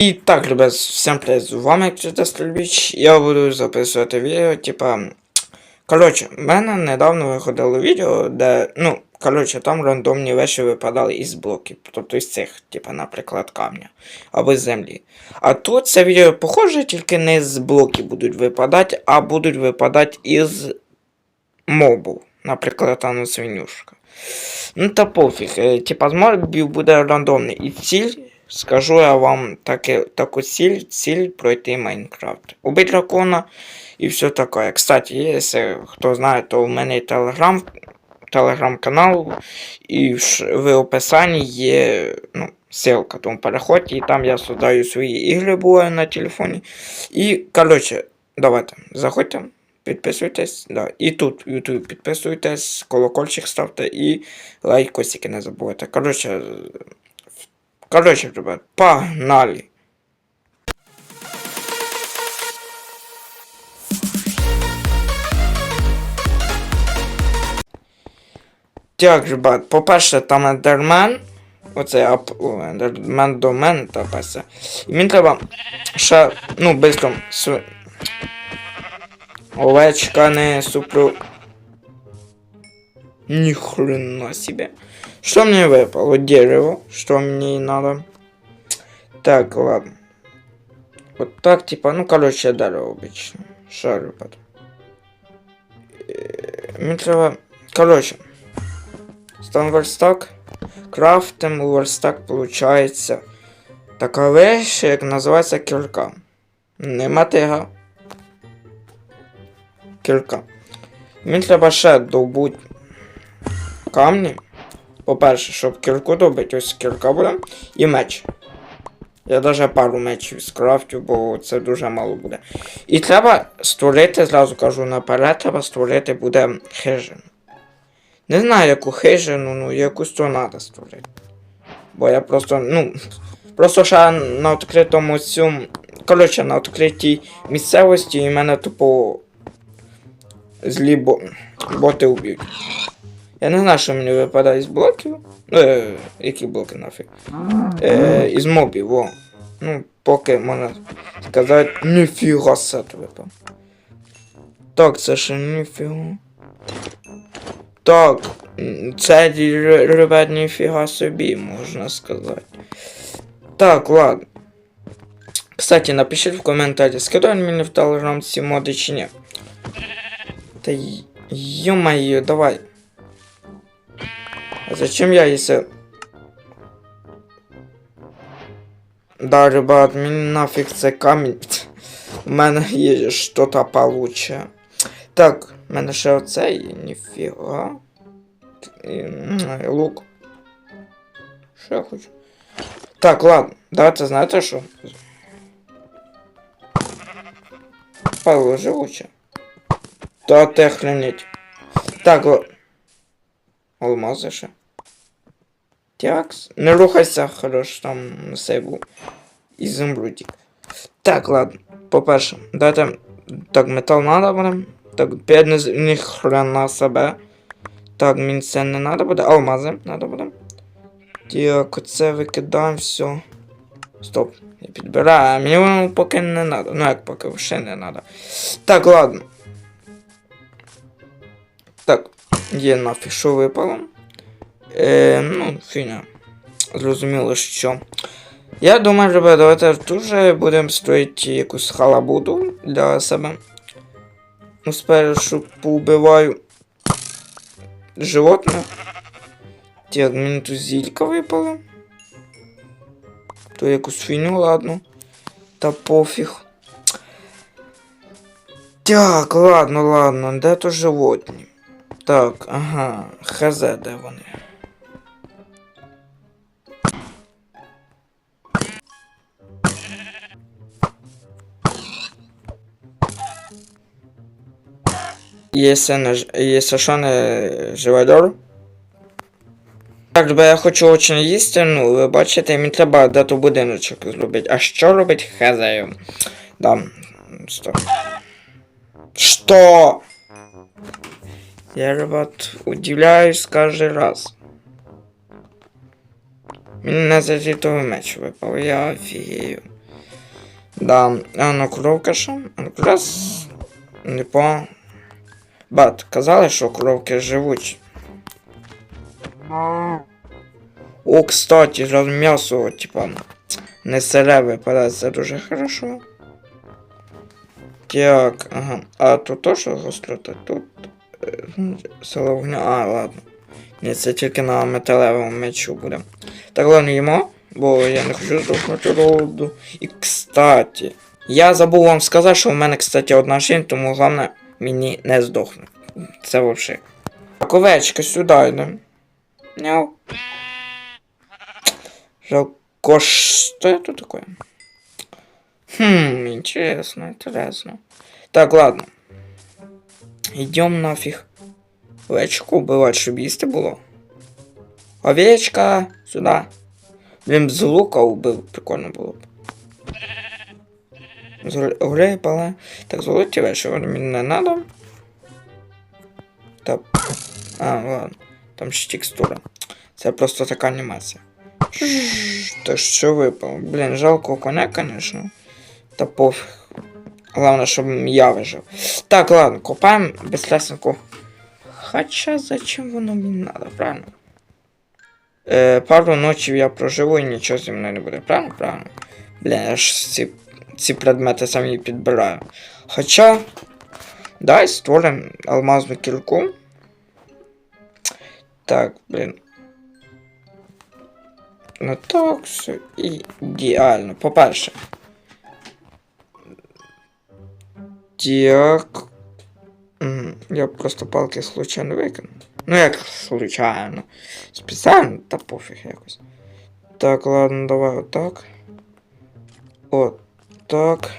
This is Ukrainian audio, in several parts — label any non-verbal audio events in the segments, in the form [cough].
І так, ребят, всім привіт, з вами Критостальбіч. Я буду записувати відео, типа. Коротше, в мене недавно виходило відео, де, ну, коротше, там рандомні речі випадали із блоків. Тобто із цих, типа, наприклад, камня або з землі. А тут це відео похоже, тільки не з блоків будуть випадати, а будуть випадати із мобу. Наприклад, там свинюшка. Ну та пофіг. е, Типа з мобів буде рандомний. І ціль, скажу я вам таке, таку ціль, ціль пройти Майнкрафт. Убить дракона і все таке. Кстати, якщо хто знає, то в мене телеграм, телеграм-канал, і в, описанні є ну, ссылка, тому переходьте, і там я создаю свої ігри буває на телефоні. І, коротше, давайте, заходьте. Підписуйтесь, да. І тут в YouTube підписуйтесь, колокольчик ставте і лайкосики не забувайте. Коротше, коротше, ребят, погнали! Так, ребят, по-перше, там ендермен. Оце ендермен до мене тапається. І мені треба ще, ну, бистро, св... Овечка не супру... Ни хрена себе. Что мне выпало? Дерево. Что мне и надо? Так, ладно. Вот так, типа, ну, короче, дерево обычно. Шарю потом. Э, Мне треба... Короче. Стан верстак. Крафтим у верстак получается. Така вещь, як називається кірка. Не мотига. Кірка. Мені треба ще добути камні. По-перше, щоб кірку добити, ось кірка буде. І меч. Я даже пару мечів скрафтю, бо це дуже мало буде. І треба створити, зразу кажу наперед, треба створити буде хижину. Не знаю, яку хижину, ну якусь то треба створити. Бо я просто, ну. Просто ще на відкритому цьому. Коротше, на відкритій місцевості і мене тупо злі бо... боти уб'ють. Я не знаю, що мені випадає з блоків. Е, які блоки нафіг. Е, із мобів, о. Ну, поки можна сказати, ніфіга сет випав. Так, це ще ніфіга. Так, це ребят, ніфіга собі, можна сказати. Так, ладно. Кстати, напишіть в коментарі, скидай мені в телеграм ці моди чи ні. Та й- ё-моё, давай. А зачем я если... Да, ребят, мені нафіг це камінь. [laughs] У мене є що-то получше. Так, в мене ще оце є, ніфіга. І, м, Лук. Що я хочу? Так, ладно, давайте знаєте що? Павло живуче. Та те хранить. Так, о... Алмази ще. Тякс. Не рухайся, хорош, там сейву. Ізумрудик. Так, ладно. По-перше, дайте. Так, метал надо буде. Так, з- ні хрена себе. Так, мені це не надо буде. Алмази надо буде. Так, оце викидаємо все. Стоп. Я підбираю, мені воно поки не надо. Ну як поки ще не надо. Так, ладно. Так, є нафіг, що випало. Е, ну, фіня. Зрозуміло, що. Я думаю, ребята, давайте дуже будемо строїти якусь халабуду для себе. Ну, спершу поубиваю животне. Так, мені тут зілька випала. То якусь фіню, ладно. Та пофіг. Так, ладно, ладно, де то животні? Так, ага, хз, де вони. Якщо що не живодор. Так, бо я хочу очень їсти, ну, ви бачите, мені треба дату будиночок зробити. А що робить хазяю? Да. Стоп. Что? Я, ребят, удивляюсь каждый раз. Мені на зазітовий меч випав, я офігею. Да, а ну коровка що? А ну, не по. Бат, казали, що коровки живуть. О, кстати, зараз м'ясо, типа, не сире випадає, це дуже хорошо. Так, ага. А тут то, що гострота? Тут. е, Сила вогню. А, ладно. Ні, це тільки на металевому мечу буде. Так, ладно, їмо, бо я не хочу здохнути роду. І кстати, я забув вам сказати, що в мене, кстати, одна жінь, тому головне мені не здохнути. Це взагалі. Так, овечка, сюди йдемо. Няу. Жалко, что это такое? Хм, интересно, интересно. Так, ладно. Идем нафиг. Овечку убивать, щоб їсти було. Овечка, сюда. Блін, з лука убив, прикольно було б. Гуляй. Так, золоті вещи, вони мені не надо. Так. А, ладно. Там ще текстура. Це просто така анімація. Та що випало? Блін, жалко коня, конечно. Та пофіг. Главное, щоб я вижив. Так, ладно, копаємо безлесенку. Хоча зачем воно мені надо, правильно? Е, пару ночів я проживу і нічого зі мною не буде, правильно? Правильно. Блін, я ж ці, ці предмети самі підбираю. Хоча. Дай створимо алмазну кільку. Так, блін. Ну так, все ідеально. По-перше. Так. Я просто палки случайно викинув. Ну як случайно. Спеціально, та пофіг якось. Так, ладно, давай отак. Отак.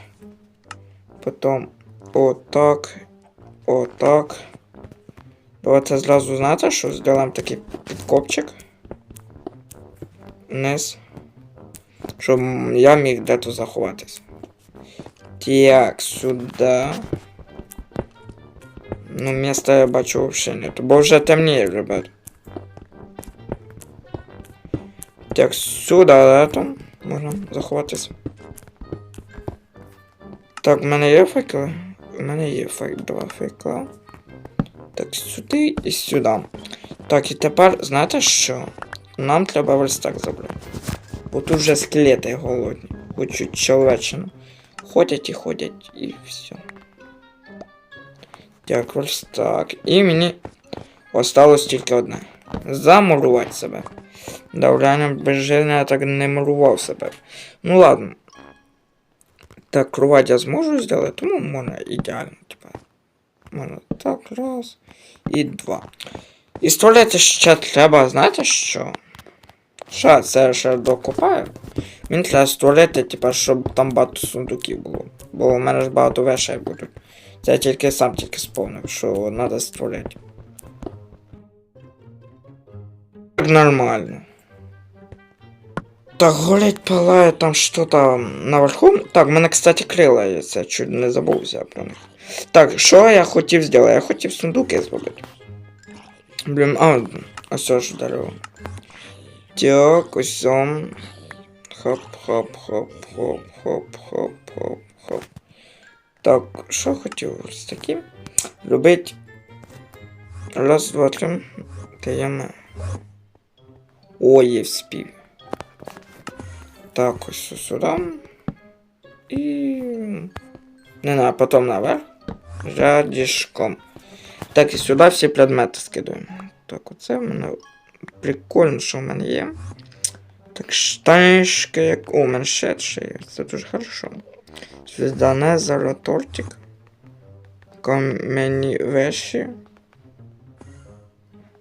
Потім отак. Отак. Давайте зразу знаєте, що зробимо такий підкопчик. Вниз. Щоб я міг де-то заховатись. Так, сюди. Ну, міста я бачу взагалі нету, бо вже темніє, ребят. Так, сюди, да, там можна заховатись. Так, в мене є факели? У мене є фак... два факела. Так, сюди і сюди. Так, і тепер, знаєте що? Нам треба верстак забрати. Бо тут вже скелети голодні. Хочуть чоловічину. Ходять і ходять, і все. Так, верстак. І мені осталось тільки одне. Замурувати себе. Да, реально безжирно я так не мурував себе. Ну ладно. Так, кровать я зможу зробити, тому можна ідеально, типа. Можна так, раз. І два. І туалету ще треба, знаєте що? Що, це ще докопаю? Він треба створити, типа, щоб там багато сундуків було. Бо у мене ж багато вешей будуть. Це я тільки сам тільки сповнив, що треба створити. Нормально. Так, горить палає там что-то наверху. Так, в мене, кстати, крила є, це чуть не забувся про них. Так, що я хотів зробити? Я хотів сундуки зробити. Блін, а, ось ж дерево. Так, ось он. Хоп, хоп, хоп, хоп, хоп, хоп, хоп, хоп. Так, що хотів ось таким? Робить. Раз, два, три. Даємо. Ой, є вспів. Так, ось сюди. І. Не знаю, потім наверх. Рядішком. Так, і сюди всі предмети скидуємо. Так, оце в мене прикольно, що в мене є. Так, штанишки, як. У мене ще є. Це дуже хорошо. Звіздане, зараз тортик. Кам'яні вещи.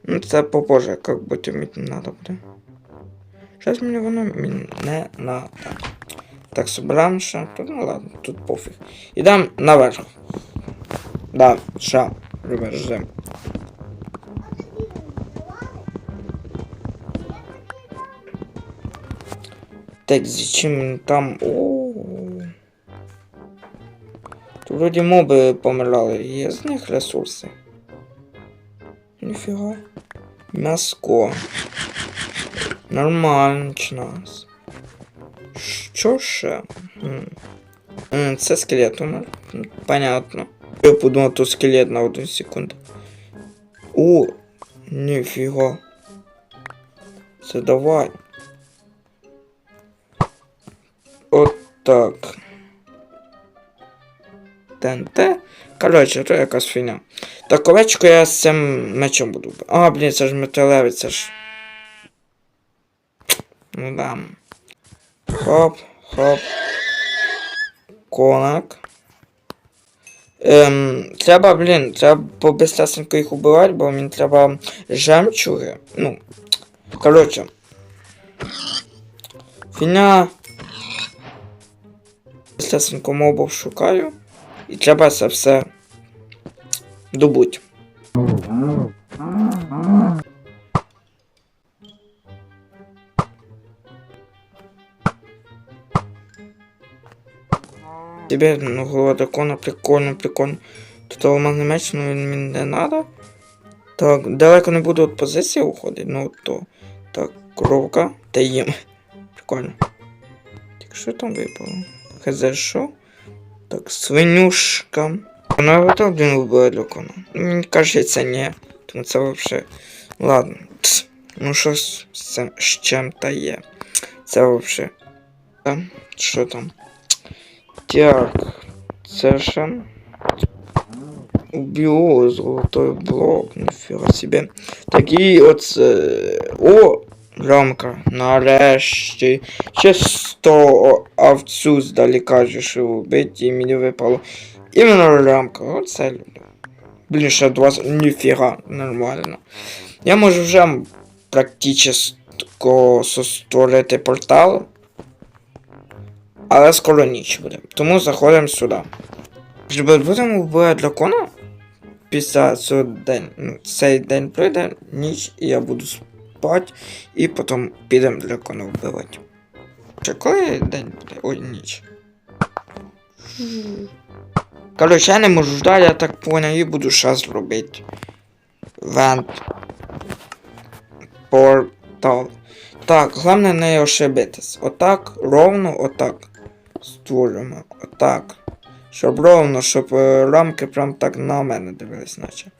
Ну, це попозже, як мені не надо буде. Щось мені воно не надо. Так, собираем ще. Тут, ну ладно, тут пофіг. Ідем наверх. Да, ще. Ребят. Так, зачем там. О. Тут вроді моби помирали, є з них ресурси. Ніфіга. М'яско. Нормально нас. Що ще? Це скелет умер. Понятно. Я подумав, то скелет на одну секунду. О, ніфіга. Це давай. От так. ТНТ. Коротше, то якась фігня. Так, овечку я з цим мечом буду. А, блін, це ж металевий, це ж. Ну да. Хоп, хоп. Конак. Ем, треба, блін, треба побистресенько їх убивати, бо мені треба жемчуги. Ну. Коротше. Фіня. Бистресенько мобов шукаю. І треба це все добуть. Тебе, ну, голова дракона, прикольно, прикольно. Тут алмазний меч, ну він не надо. Так, далеко не буду від позиції уходити, ну то. Так, коровка та. Прикольно. Так, що там випало? Хз що? Так, свинюшка. Вона готова блін вбила дракона. Мені кажеться, ні. Тому це вообще. Ладно. Тс. Ну що цим з чим-то є. Це вообще. А, що там? Так, це ще. Уб'ю золотой блок, ніфіга себе. Такий от. е, О! Рамка, нарешті. Чисто овцю здалека же вбити, і мені випало. Іменно рамка, оце люблю. Блін, ще 20, ніфіга, нормально. Я можу вже практично створити портал. Але скоро ніч буде. Тому заходимо сюди. Щоб будемо вбивати дракона. Після день, ну, цей день пройде ніч, і я буду спати, і потім підемо дракона вбивати. Чи коли день буде? Ой, ніч. Короче, я не можу ждати, я так понял, і буду щас робити. Вент. Портал. Так, головне не ошибитись. Отак, ровно, отак. Створюємо. Отак. Щоб ровно, щоб е, рамки прям так на мене дивились, наче.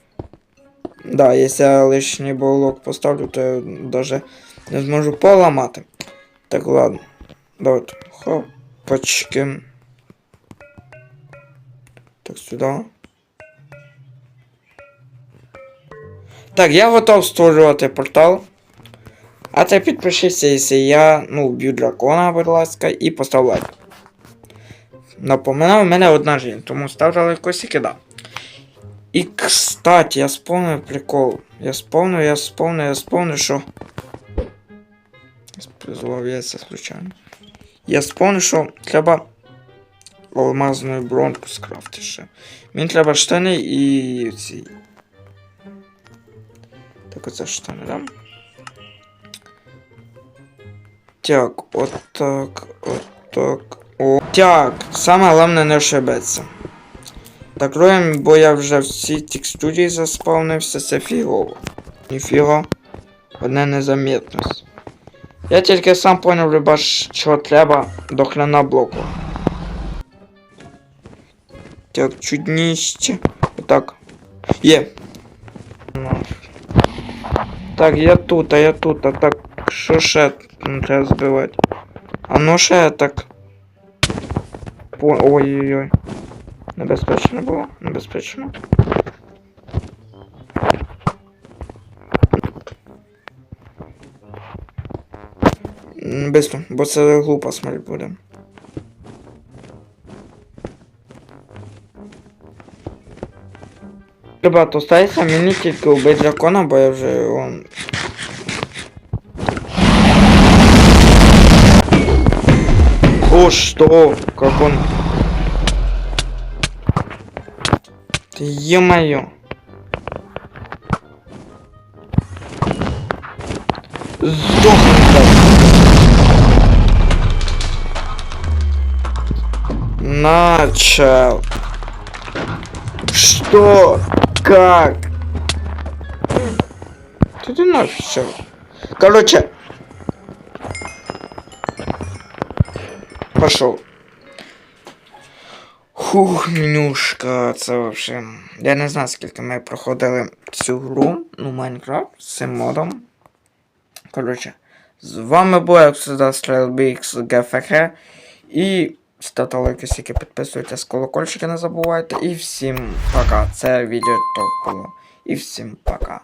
Да, якщо я лишній блок поставлю, то я даже не зможу поламати. Так, ладно. Давайте. Хопачки. Так, сюди. Так, я готов створювати портал. А ти підпишися, якщо я ну, вб'ю дракона, будь ласка, і постав лайк. Напоминаю, в мене одна жизнь, тому ставте лайкосик і да. І кстати, я сповнив прикол. Я сповнив, я сповнив, я сповнив, що. Призвав я це случайно. Я сповнив, що треба алмазну бронку скрафти ще. Мені треба штани і ці. Так оце штани, да? Так, отак. Так, саме головне не ошибеться. Так, роєм, бо я вже в цій текстурі заспавнився, це фігово. Ніфіга. Одне незамітність. Я тільки сам поняв, риба, що треба до хрена блоку. Так, нижче. Отак. Є. Так, я тут, а я тут, а так, що ще треба збивати? А ну ще так. По... Ой-ой-ой. Небезпечно було, небезпечно. Бистро, бо це глупо смерть буде. Ребята, остається мені тільки убити дракона, бо я вже он. О, что? Как он? Ё-моё. Сдохни. Начал. Что? Как? Ты ты начал. Короче. Пошел. Хух, менюшка, це вообще. Я не знаю, скільки ми проходили цю гру, ну, Майнкрафт з цим модом. Коротше, з вами був, як завжди, StrailBX. І ставте лайки, стільки підписуйтесь, колокольчики не забувайте. І всім пока. Це відео топ було. І всім пока.